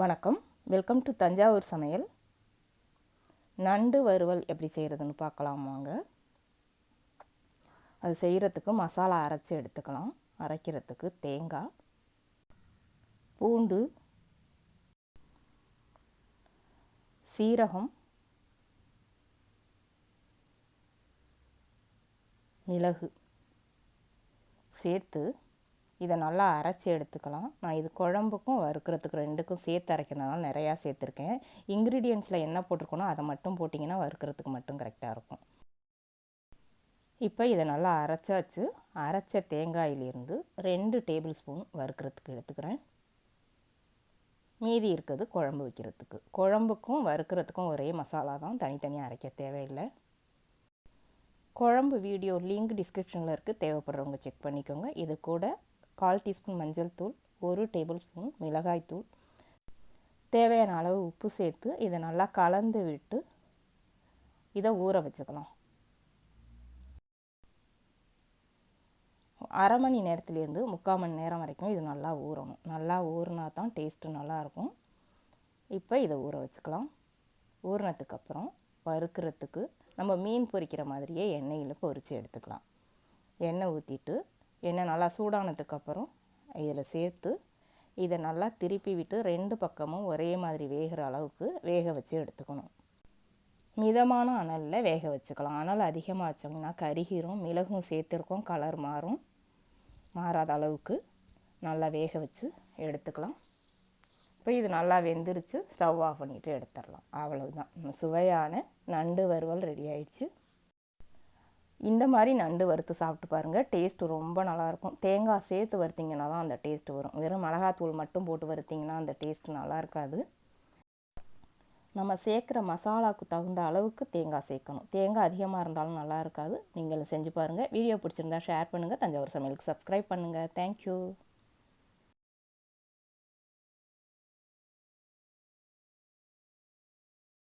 வணக்கம். Welcome to Thanjavur சமையல். நண்டு வறுவல் எப்படி செய்கிறதுன்னு பார்க்கலாம் வாங்க. அது செய்கிறதுக்கு மசாலா அரைச்சி எடுத்துக்கலாம். அரைக்கிறதுக்கு தேங்காய் பூண்டு சீரகம் மிளகு சேர்த்து இதை நல்லா அரைச்சி எடுத்துக்கலாம். நான் இது குழம்புக்கும் வறுக்கிறதுக்கு ரெண்டுக்கும் சேர்த்து அரைக்கிறதுனால நிறையா சேர்த்துருக்கேன். இன்க்ரீடியன்ஸில் என்ன போட்டிருக்கணும் அதை மட்டும் போட்டிங்கன்னா வறுக்கிறதுக்கு மட்டும் கரெக்டாக இருக்கும். இப்போ இதை நல்லா அரைச்சாச்சு அரைச்ச தேங்காயிலிருந்து ரெண்டு டேபிள் ஸ்பூன் வறுக்கிறதுக்கு எடுத்துக்கிறேன். மீதி இருக்கிறது குழம்பு வைக்கிறதுக்கு. குழம்புக்கும் வறுக்கிறதுக்கும் ஒரே மசாலா தான். தனித்தனியாக அரைக்க தேவையில்லை. குழம்பு வீடியோ லிங்க் டிஸ்கிரிப்ஷனில் இருக்குது தேவைப்படுறவங்க செக் பண்ணிக்கோங்க. இது கூட கால் டீஸ்பூன் மஞ்சள் தூள் ஒரு டேபிள் ஸ்பூன் மிளகாய் தூள். தேவையான அளவு உப்பு சேர்த்து இதை நல்லா கலந்து விட்டு இதை ஊற வச்சுக்கலாம். அரை மணி நேரத்துலேருந்து முக்கால் மணி நேரம் வரைக்கும் இது நல்லா ஊறணும். நல்லா ஊறினா தான் டேஸ்ட்டு நல்லாயிருக்கும். இப்போ இதை ஊற வச்சுக்கலாம். ஊறினதுக்கப்புறம் வறுக்கிறதுக்கு நம்ம மீன் பொரிக்கிற மாதிரியே எண்ணெயில் பொரித்து எடுத்துக்கலாம். எண்ணெய் ஊற்றிட்டு எண்ணெய் நல்லா சூடானதுக்கப்புறம் இதில் சேர்த்து இதை நல்லா திருப்பி விட்டு ரெண்டு பக்கமும் ஒரே மாதிரி வேகிற அளவுக்கு வேக வச்சு எடுத்துக்கணும். மிதமான அனலில் வேக வச்சுக்கலாம். அனல் அதிகமாக வச்சோங்கன்னா கருகிரும் மிளகும் சேர்த்துருக்கோம் கலர் மாறும். மாறாத அளவுக்கு நல்லா வேக வச்சு எடுத்துக்கலாம். இப்போ இது நல்லா வெந்துருச்சு ஸ்டவ் ஆஃப் பண்ணிவிட்டு எடுத்துடலாம். அவ்வளவுதான். சுவையான நண்டு வறுவல் ரெடி ஆயிடுச்சு. இந்த மாதிரி நண்டு வறுத்து சாப்பிட்டு பாருங்கள் டேஸ்ட்டு ரொம்ப நல்லாயிருக்கும். தேங்காய் சேர்த்து வறுத்திங்கன்னா தான் அந்த டேஸ்ட்டு வரும். வெறும் மிளகாத்தூள் மட்டும் போட்டு வறுத்திங்கன்னா அந்த டேஸ்ட்டு நல்லா இருக்காது நம்ம சேர்க்குற மசாலாவுக்கு தகுந்த அளவுக்கு தேங்காய் சேர்க்கணும். தேங்காய் அதிகமாக இருந்தாலும் நல்லா இருக்காது நீங்களும் செஞ்சு பாருங்கள் வீடியோ பிடிச்சிருந்தா ஷேர் பண்ணுங்கள் தஞ்சாவூர் சமையலுக்கு சப்ஸ்கிரைப் பண்ணுங்கள் தேங்க்யூ